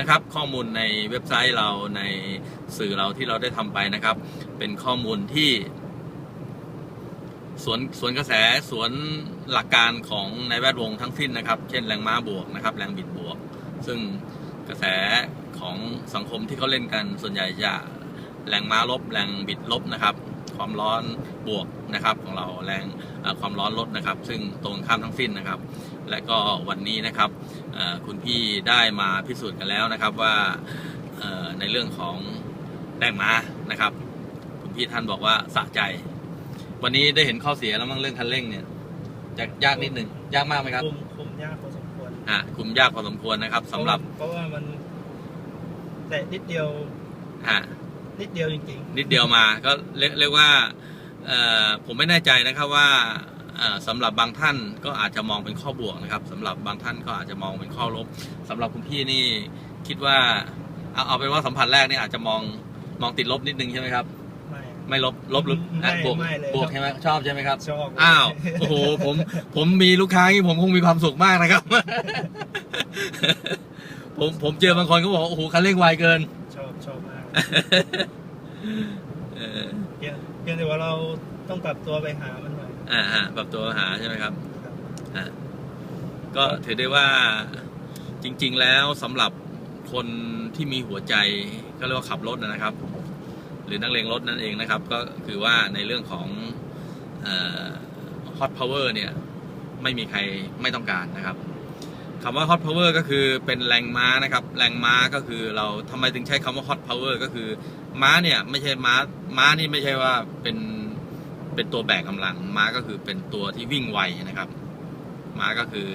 นะครับข้อมูลในเว็บไซต์เราในสื่อเราที่เราได้ทำไปนะครับ เป็นข้อมูลที่สวนสวนกระแสสวนหลักการของในแวดวงทั้งสิ้นนะครับ เช่นแรงม้าบวกนะครับ แรงบิดบวก ซึ่งกระแสของสังคมที่เขาเล่นกันส่วนใหญ่จะแรงม้าลบแรงบิดลบนะครับ ความร้อนบวกนะครับของเราแรงเอ่อความร้อนลดนะครับ ซึ่งตรงข้ามทั้งสิ้นนะครับ และก็วันนี้นะครับเอ่อคุณพี่ได้มาพิสูจน์กันแล้วนะครับว่าเอ่อในเรื่องของแรงม้านะครับ คุณพี่ท่านบอกว่าสะใจ วันนี้ได้เห็นข้อเสียแล้วมั้งเรื่องคันเร่งเนี่ยจะยากนิดหนึ่งยากมากไหมครับคุมคุมยากพอสมควรอะคุมยากพอสมควรนะครับสำหรับเพราะว่ามันแต่นิดเดียวอะ นิดเดียวจริงนิดเดียวมาก็เรียกเรียกว่าเอ่อผมไม่แน่ใจนะครับว่าเอ่อสำหรับบางท่านก็อาจจะมองเป็นข้อบวกนะครับสำหรับบางท่านก็อาจจะมองเป็นข้อลบสำหรับคุณพี่นี่คิดว่าเอาเอาเป็นว่าสัมผัสแรกนี่อาจจะมองมองติดลบนิดนึงใช่ไหมครับ ๆไม่ ไม่ลบลบหรือไม่อะบวกไม่เลยบวกครับใช่ไหมชอบใช่ไหมครับ ชอบอ้าวโอ้โหผมผมมีลูกค้าที่ผมคงมีความสุขมากนะครับ ผมผมเจอบางคนก็บอกว่าโอ้โหคันเร่งไวเกิน เออเพียงเพียงแต่ว่าเราต้องปรับตัวไปหามันหน่อยอ่าฮะปรับตัวหาใช่ไหมครับครับอะก็ถือได้ว่าจริง ๆ แล้วสำหรับคนที่มีหัวใจก็เรียกว่าขับรถนะครับ หรือนักเลงรถนั่นเองนะครับ ก็คือว่าในเรื่องของฮอตพาวเวอร์เนี่ย ไม่มีใครไม่ต้องการนะครับ คำว่า hot power ก็คือเป็นแรงม้านะครับ แรงม้าก็คือเราทำไมถึงใช้คำว่า hot power ก็คือม้าเนี่ยไม่ใช่ม้าม้านี่ไม่ใช่ว่าเป็นเป็นตัวแบกกำลังม้าก็คือเป็นตัวที่วิ่งไวนะครับ ม้าก็คือ